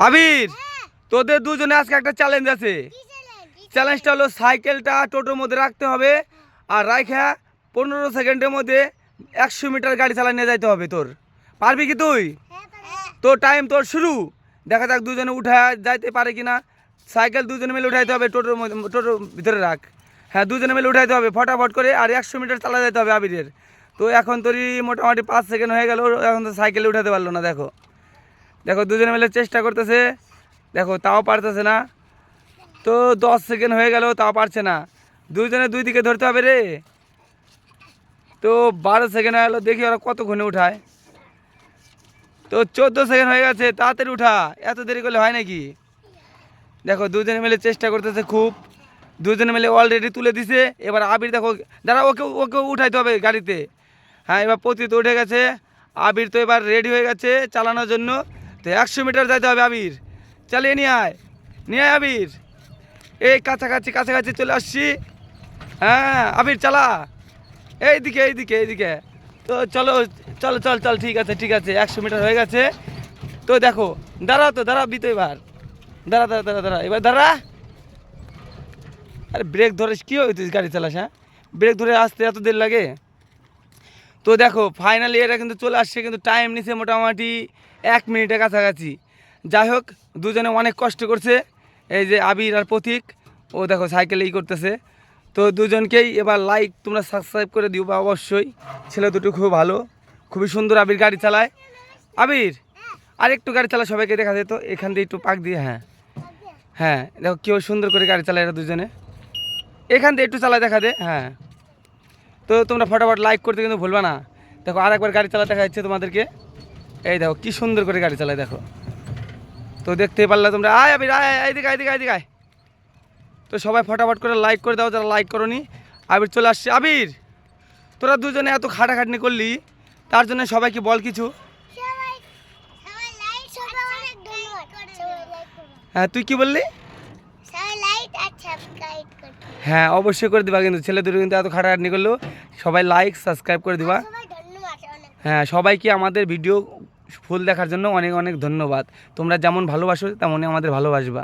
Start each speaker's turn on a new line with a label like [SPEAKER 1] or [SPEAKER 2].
[SPEAKER 1] আবির, তোদের দুজনে আজকে একটা চ্যালেঞ্জ আছে। চ্যালেঞ্জটা হলো সাইকেলটা টোটোর মধ্যে রাখতে হবে আর রাইখা পনেরো সেকেন্ডের মধ্যে একশো মিটার গাড়ি চালা নিয়ে যাইতে হবে তোর। পারবি কি তুই? তোর টাইম তোর শুরু। দেখা যাক দুজনে উঠা যাইতে পারে কি না সাইকেল দুজনে মিলে উঠাইতে হবে, টোটোর মধ্যে টোটোর ভিতরে রাখ। হ্যাঁ দুজনে মিলে উঠাইতে হবে, ফটাফট করে আর একশো মিটার চালা যেতে হবে আবিরের। তো এখন তোরই মোটামুটি পাঁচ সেকেন্ড হয়ে গেল, এখন তো সাইকেলে উঠাতে পারল না, দেখো। দেখো, দুজনে মিলে চেষ্টা করতেছে। দেখো, তাও পারতেছে না। তো দশ সেকেন্ড হয়ে গেল, তাও পারছে না। দুজনে দুই দিকে ধরতে হবে রে। তো বারো সেকেন্ড হয়ে গেলো, দেখি ওরা কত কতক্ষণে উঠায়। তো চোদ্দ সেকেন্ড হয়ে গেছে, তাড়াতাড়ি উঠা। এত দেরি করলে হয় নাকি? দেখো, দুজনে মিলে চেষ্টা করতেছে খুব। দুজনে মিলে অলরেডি তুলে দিছে। এবার আবির দেখো, দাঁড়া, ওকে ওকে উঠাইতে হবে গাড়িতে। হ্যাঁ এবার পতি তো উঠে গেছে। আবির তো এবার রেডি হয়ে গেছে চালানোর জন্য। তো একশো মিটার যাইতে হবে আবির। চালিয়ে নিয়ে আয়। নিয়ে আয় আবির। এই কাছাকাছি কাছাকাছি চলে আসছি। হ্যাঁ আবির চালা। এইদিকে এইদিকে এইদিকে। তো চলো চলো, চল চল, ঠিক আছে ঠিক আছে, একশো মিটার হয়ে গেছে। তো দেখো, দাঁড়াও তো দাঁড়াবি তো এবার। দাঁড়া দাঁড়া দাঁড়া দাঁড়া, এবার দাঁড়া। আরে ব্রেক ধরে কী হয় তুই গাড়ি চালাস হ্যাঁ? ব্রেক ধরে আসতে এত দেরি লাগে? তো দেখো ফাইনালি এটা কিন্তু চলে আসছে, কিন্তু টাইম নিছে মোটামুটি এক মিনিটের কাছাকাছি। যাই হোক, দুজনে অনেক কষ্ট করছে, এই যে আবির আর প্রতীক, ও দেখো সাইকেলেই করতেছে। তো দুজনকেই এবার লাইক তোমরা সাবস্ক্রাইব করে দিও বা অবশ্যই, ছেলে দুটো খুব ভালো, খুবই সুন্দর আবির গাড়ি চালায়। আবির আর একটু গাড়ি চালা সবাইকে দেখা যেত এখান দিয়ে একটু পাক দিয়ে হ্যাঁ। হ্যাঁ দেখো কেউ সুন্দর করে গাড়ি চালায় এরা দুজনে। এখান দিয়ে একটু চালা দেখা দে হ্যাঁ। তো তোমরা ফটাফট লাইক করতে কিন্তু ভুলবে না। দেখো আর একবার গাড়ি চালা দেখা যাচ্ছে তোমাদেরকে। এই দেখো কি সুন্দর করে গাড়ি চালায় দেখো। তো দেখতে পারলে তোমরা। আয় আবির আয় আয়, এইদিকে এইদিকে এইদিকে আয়। তো সবাই ফটাফট করে লাইক করে দাও যারা লাইক করনি। আবির চলে আসছে। আবির তোরা দুজনে এত খাটাখাটনি করলি তার জন্য সবাইকে বল কিছু। হ্যাঁ তুই কি বললি
[SPEAKER 2] সবাই লাইট আর সাবস্ক্রাইব করুন
[SPEAKER 1] হ্যাঁ অবশ্যই করে দিবা কিন্তু ছেলে দুটো কিন্তু এত খাটাখাটনি করল। সবাই লাইক সাবস্ক্রাইব করে দিবা। হ্যাঁ সবাইকে আমাদের ভিডিও ফুল দেখার জন্য অনেক অনেক ধন্যবাদ। তোমরা যেমন ভালোবাসো, তেমনই আমাদের ভালোবাসবা।